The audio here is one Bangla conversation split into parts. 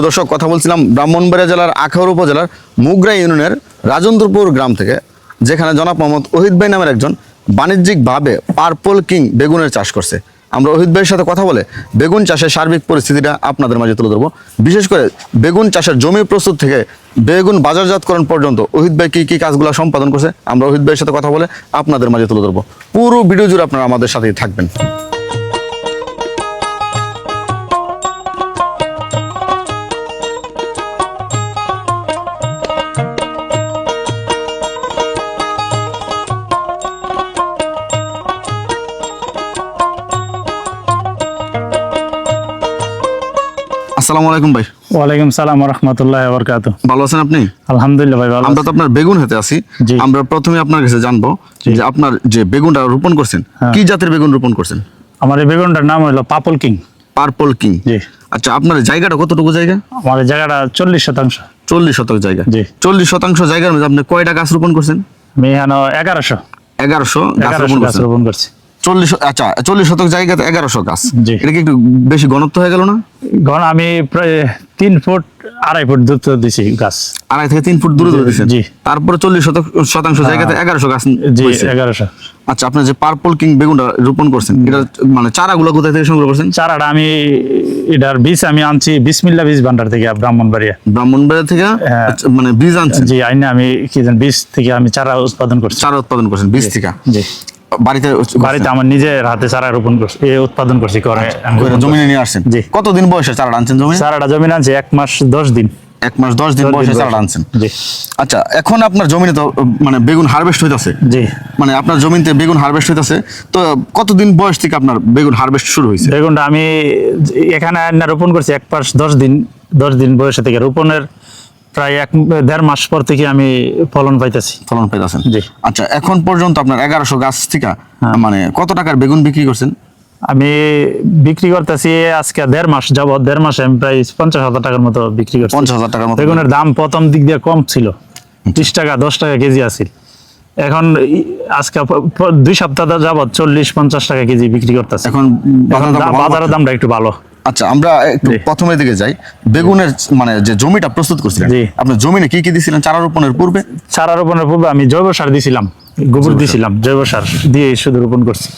সুপ্রিয় দর্শক, কথা বলছিলাম ব্রাহ্মণবাড়িয়া জেলার আখাউড় উপজেলার মুগরা ইউনিয়নের রাজেন্দ্রপুর গ্রাম থেকে, যেখানে জনাব মোহাম্মদ ওহিদ ভাই নামের একজন বাণিজ্যিকভাবে পার্পল কিং বেগুনের চাষ করছে। আমরা ওহিদ ভাইয়ের সাথে কথা বলে বেগুন চাষের সার্বিক পরিস্থিতিটা আপনাদের মাঝে তুলে ধরবো। বিশেষ করে বেগুন চাষের জমি প্রস্তুত থেকে বেগুন বাজারজাতকরণ পর্যন্ত ওহিদ ভাই কি কি কাজগুলো সম্পাদন করছে, আমরা ওহিদ ভাইয়ের সাথে কথা বলে আপনাদের মাঝে তুলে ধরবো। পুরো ভিডিও জুড়ে আপনারা আমাদের সাথেই থাকবেন। আসসালামু আলাইকুম ভাই। ওয়ালাইকুম সালাম রহমতুল্লাহ বরকাত ভালো আছেন আপনি? আলহামদুলিল্লাহ ভাই ভালো আমরা তো আপনার বেগুন হতে আছি আমরা প্রথমে আপনার কাছে জানব যে আপনার যে বেগুনটা রোপণ করছেন হ্যাঁ। কি জাতের বেগুন রোপণ করছেন? আমার এই বেগুনটার নাম হলো পাপল কিং। Purple king. জি। আচ্ছা আপনার জায়গাটা কতটুকু জায়গা? আমার জায়গাটা চল্লিশ শতাংশ। চল্লিশ শতক জায়গা। জি। চল্লিশ শতাংশ জায়গার মধ্যে আপনি কয়টা গাছ রোপণ করছেন? এখানে এগারোশো। এগারোশো গাছ রোপণ করছি। চল্লিশ আচ্ছা চল্লিশ শতক জায়গাতে এগারোশো গাছ এটা কি একটু বেশি ঘনত্ব হয়ে গেল না? ঘন আমি প্রায় তিন ফুট আড়াই ফুট দূরত্ব দিছি গাছ। আড়াই থেকে তিন ফুট দূরে দিচ্ছেন জি। তারপরে চল্লিশ শতক শতাংশ জায়গাতে এগারোশো গাছ জি এগারোশো আচ্ছা আপনি যে পার্পল কিং বেগুনটা রোপণ করছেন এটা মানে চারাগুলো কোথায় থেকে সংগ্রহ করছেন? চারাটা আমি এটার বীজ আমি আনছি বিসমিল্লা বীজ ভান্ডার থেকে ব্রাহ্মণবাড়িয়া। ব্রাহ্মণবাড়িয়া থেকে? হ্যাঁ। আচ্ছা, মানে বীজ আনছেন? জি আইনে আমি কি বীজ থেকে আমি চারা উৎপাদন করছি। চারা উৎপাদন করছেন বীজ থেকে? জি। বাড়িতে বাড়িতে আমার নিজের হাতে চারা রোপণ করছি উৎপাদন করছি করে করছি। জমিনে নিয়ে আসছেন? জি। কতদিন বয়সে চারা আনছেন জমি চারাটা জমিন এক মাস দশ দিন। এক মাস দশ দিন বয়সে। চারা আনছেন। আচ্ছা এখন আপনার জমিনে তো মানে বেগুন হারভেস্ট হইতাছে। জি। মানে আপনার জমিতে বেগুন হারভেস্ট হইতেছে তো কতদিন বয়স থেকে আপনার বেগুন হারভেস্ট শুরু হয়েছে বেগুনটা আমি এখানে রোপণ করছি এক মাস দশ দিন দশ দিন বয়সে থেকে। রোপণের প্রায় এক দেড় মাস পর থেকে আমি ফলন পাইতেছি। ফলন পেয়েছেন জি। আচ্ছা এখন পর্যন্ত আপনার এগারোশো গাছ থেকে হ্যাঁ। মানে কত টাকার বেগুন বিক্রি করছেন? আমি বিক্রি করতেছি আজকে দেড় মাস যাবৎ দেড় মাসে আমি প্রায় পঞ্চাশ হাজার টাকার মতো বিক্রি করছি। পঞ্চাশ হাজার টাকার মতো। বেগুনের দাম প্রথম দিক দিয়ে কম ছিল। ত্রিশ টাকা দশ টাকা কেজি আছিল। এখন আজকে দুই সপ্তাহ যাবৎ চল্লিশ পঞ্চাশ টাকা কেজি বিক্রি করতেছে। এখন বাজারের দামটা একটু ভালো। আচ্ছা আমরা একটু প্রথমের দিকে যাই। বেগুনের মানে যে জমিটা প্রস্তুত করছিলেন জি। আপনার জমিনে কি কি দিছিলেন? চারা রোপণের পূর্বে? চারা রোপণের পূর্বে আমি জৈব সার দিছিলাম গোবর দিছিলাম জৈব সার দিয়ে শুধু রোপণ করছি।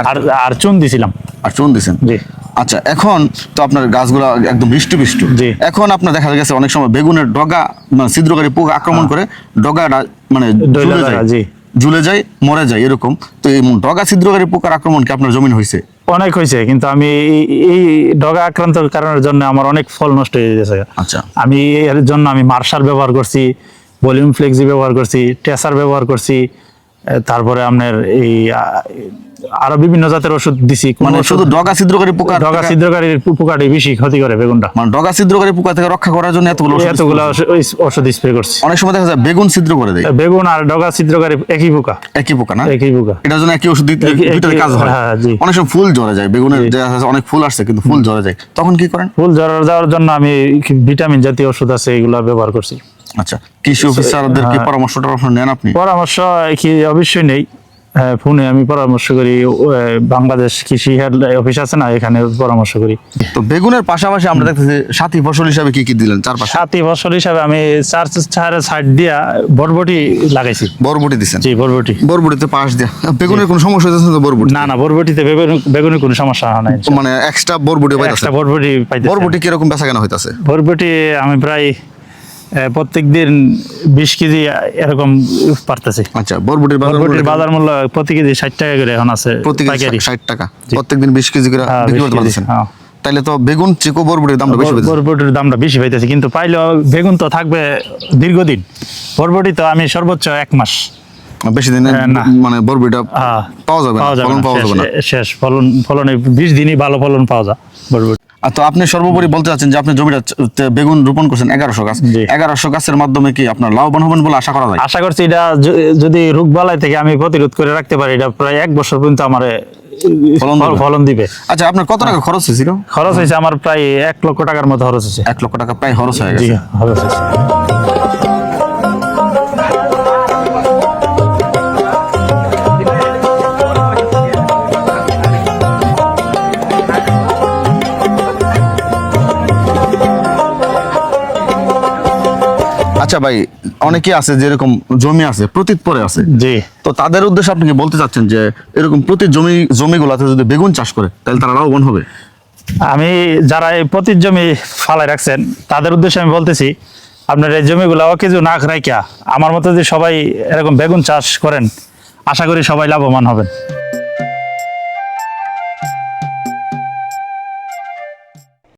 আর- আর চুন দিছিলাম। আর চুন দিছেন? জি। আচ্ছা এখন তো আপনার গাছগুলো একদম হৃষ্ট পিষ্ট এখন আপনার দেখা গেছে অনেক সময় বেগুনের ডগা মানে ছিদ্রকারী পোকা আক্রমণ করে ডগাটা মানে ঝুলে যায়, যায় ঝুলে যায় মরে যায় এরকম। তো এই ডগা ছিদ্রকারী পোকার আক্রমণ কি আপনার জমিন হয়েছে অনেক হয়েছে কিন্তু আমি এই- ডগা আক্রান্ত কারণের জন্য আমার অনেক ফল নষ্ট হয়ে গেছে। আচ্ছা। আমি এর জন্য আমি মার্শাল ব্যবহার করছি ভলিউম ফ্লেক্সি ব্যবহার করছি টেসার ব্যবহার করছি তারপরে আপনার এই আরও বিভিন্ন জাতের ওষুধ দিছি। মানে শুধু ডগা ছিদ্রকারী পোকা ডগা ছিদ্রকারীর পোকাটি বেশি ক্ষতি করে বেগুনটা। মানে ডগা ছিদ্রকারী পোকা থেকে রক্ষা করার জন্য এতগুলো এতগুলো ওষুধ স্প্রে করছি। অনেক সময় দেখা যায় বেগুন ছিদ্র করে দেয়। বেগুন আর ডগা ছিদ্রকারী একই পোকা। একই পোকা না? একই পোকা। এটার জন্য একই ওষুধ দিতে দুইটার কাজ হয়। হ্যাঁ। অনেক সময় ফুল ঝরে যায়। বেগুনের অনেক ফুল আসছে কিন্তু ফুল ঝরে যায়। তখন কি করেন? ফুল জ্বর যাওয়ার জন্য আমি ভিটামিন জাতীয় ওষুধ আছে এগুলো ব্যবহার করছি। আচ্ছা কৃষি অফিসারদের কি। পরামর্শ টরামর্শ নেন আপনি? পরামর্শ কি অবশ্যই নেই। হ্যাঁ, ফোনে আমি পরামর্শ করি বাংলাদেশ কৃষি অফিস আছে না এখানে পরামর্শ করি। তো বেগুনের পাশাপাশি আমরা দেখতেছি সাথী ফসল হিসাবে কি কি দিলেন চার পাশে সাথী ফসল হিসাবে আমি চার চার সাইড দিয়া বরবটি লাগাইছি। বরবটি দিচ্ছেন জি বরবটি। বরবটিতে পাশ দিয়া। বেগুনের কোনো সমস্যা হইতেছে তো বরবটি? না না বরবটিতে বেগুন- বেগুনের কোনো সমস্যা হয় না মানে এক্সট্রা বরবটি পাইতেছে? একটা বরবটি পাইতে বরবটি কীরকম বেচা কেনা হইতাছে? বরবটি আমি প্রায় প্রত্যেক দিন বিশ কেজি এরকম পারতেছি। আচ্ছা বরবটির বাজার বরবটির মূল্য বাজার মূল্য প্রতি কেজি ষাট টাকা করে এখন আছে প্রতি কেজি ষাট টাকা। প্রত্যেকদিন বিশ কেজি করে হ্যাঁ, বিক্রি করতে পারতেছেন। হ্যাঁ। তাইলে তো বেগুন চিকো বরবটির দামটা বেশি বরবটির দামটা বেশি পাইতেছে কিন্তু পাইলেও বেগুন তো থাকবে দীর্ঘদিন। বরবটি তো আমি সর্বোচ্চ এক মাস। বেশি দিনে হ্যাঁ, মানে বরবটিটা পাওয়া যাবে পাওয়া যাবে ফলন পাওয়া যাবে না। শেষ- ফলন ফলনে বিশ দিনই ভালো ফলন পাওয়া যায় বরবটি। তো আপনি সর্বোপরি বলতে চাচ্ছেন যে আপনি জমিটা বেগুন রোপণ করছেন এগারোশো গাছ। এগারোশো গাছের মাধ্যমে কি আপনার লাভবান হবেন বলে আশা করা যায়? আশা করছি এটা যদি রোগ বালাই থেকে আমি প্রতিরোধ করে রাখতে পারি এটা প্রায় এক বছর পর্যন্ত আমার ফলন দিবে? ফলন দিবে। আচ্ছা আপনার কত টাকা খরচ হয়েছিল? খরচ হয়েছে আমার প্রায় এক লক্ষ টাকার মতো খরচ হয়েছে। এক লক্ষ টাকা প্রায় খরচ হয়ে গেছে। খরচ হয়েছে। আচ্ছা ভাই অনেকে আছে যে এরকম জমি আছে প্রতীত পরে আছে। জি। তো তাদের উদ্দেশ্যে আপনি কি বলতে চাচ্ছেন যে এরকম প্রতি জমি জমিগুলোতে যদি বেগুন চাষ করে তাহলে তারা লাভবান হবে? আমি যারা এই প্রতি জমি ফালাই রাখছেন তাদের উদ্দেশ্যে আমি বলতেছি আপনার এই জমিগুলো কিছু না রাইকা আমার মতো যদি সবাই এরকম বেগুন চাষ করেন আশা করি সবাই লাভবান হবেন।